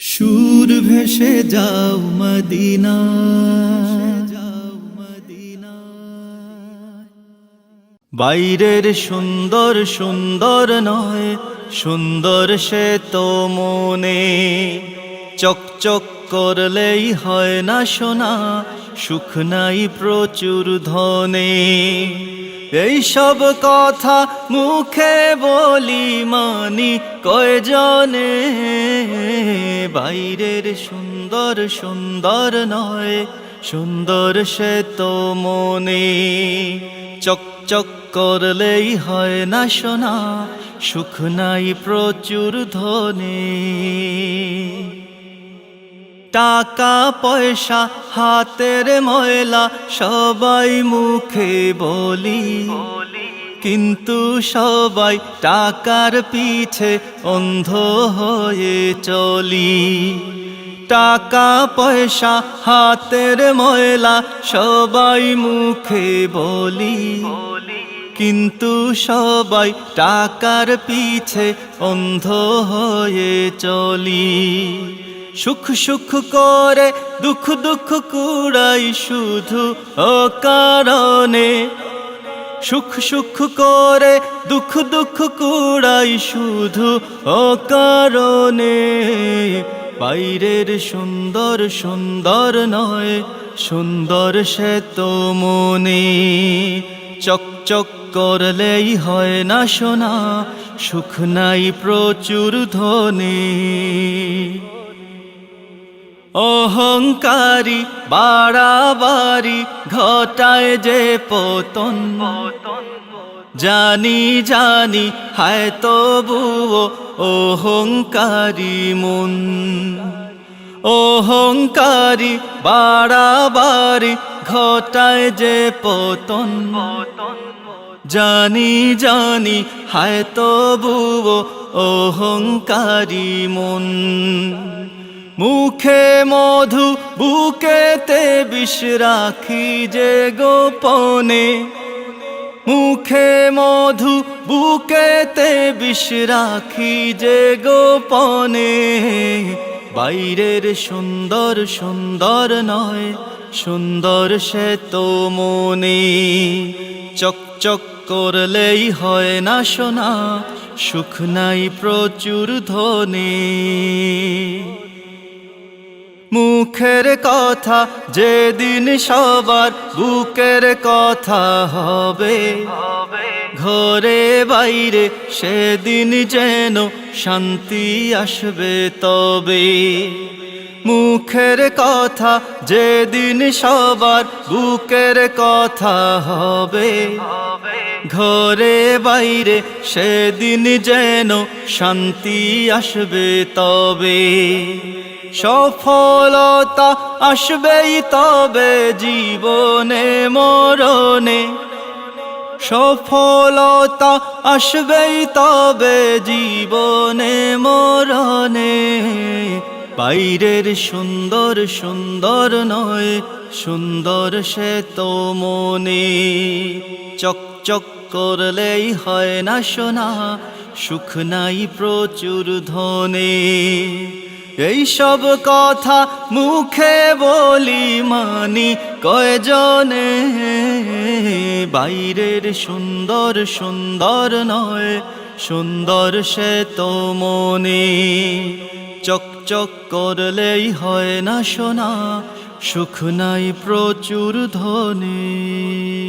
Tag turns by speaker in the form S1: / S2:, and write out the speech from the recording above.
S1: সুর ভেসে যাও মদিনা, বাইরের সুন্দর সুন্দর নয়, সুন্দর সে তো মনে। চকচক করলেই হয় না সোনা সুখ নাই প্রচুর ধনে। এই সব কথা মুখে বলি মানি কয়জনে? বাইরের সুন্দর সুন্দর নয়, সুন্দর সে তো মনে। চকচক করলেই হয় না শোনা সুখ নাই প্রচুর ধনে। টাকা, পয়সা, হাতের ময়লা সবাই মুখে বলি। কিন্তু সবাই টাকার পিছে অন্ধ হয়ে চলি। টাকা, পয়সা, হাতের ময়লা সবাই মুখে বলি। কিন্তু সবাই টাকার পিছে অন্ধ হয়ে চলি। সুখ সুখ করে, দুঃখ দুঃখ কুড়াই শুধু ও কারণে সুখ সুখ করে, দুঃখ দুঃখ কুড়াই শুধু ও কারণে বাইরের সুন্দর সুন্দর নয়, সুন্দর সে তো মনে। চকচক করলেই হয় না শোনা সুখ নাই প্রচুর ধনে। অহংকারী, বাড়াবাড়ি ঘটায় যে পতন। জানি জানি, হায় তবুও অহংকারী মন। অহংকারী, বাড়াবাড়ি ঘটায় যে পতন। জানি জানি, হায় তবুও অহংকারী মন। মুখে মধু, বুকেতে বিষ রাখি যে গোপনে। মুখে মধু, বুকেতে বিষ রাখি যে গোপনে। বাইরের সুন্দর সুন্দর নয়, সুন্দর সে তো মনে। চকচক করলেই হয় না সোনা, সুখ নাই প্রচুর ধনে। মুখের কথা, যেদিন সবার বুকের কথা হবে। ঘরে বাইরে সেদিন যেন শান্তি আসবে তবে। মুখের কথা, যেদিন সবার বুকের কথা হবে। ঘরে বাইরে সেদিন যেন শান্তি আসবে তবে। সফলতা আসবেই তবে জীবনে মরণে। সফলতা আসবেই তবে জীবনে মরণে। বাইরের সুন্দর সুন্দর নয়, সুন্দর সে তো মনে। চকচক করলেই হয় না শোনা সুখ নাই প্রচুর ধনে। এই সব কথা মুখে বলি মানি কয়জনে? বাইরের সুন্দর সুন্দর নয়, সুন্দর সে তো মনে। চকচক করলেই হয় না শোনা সুখ নাই প্রচুর ধনে।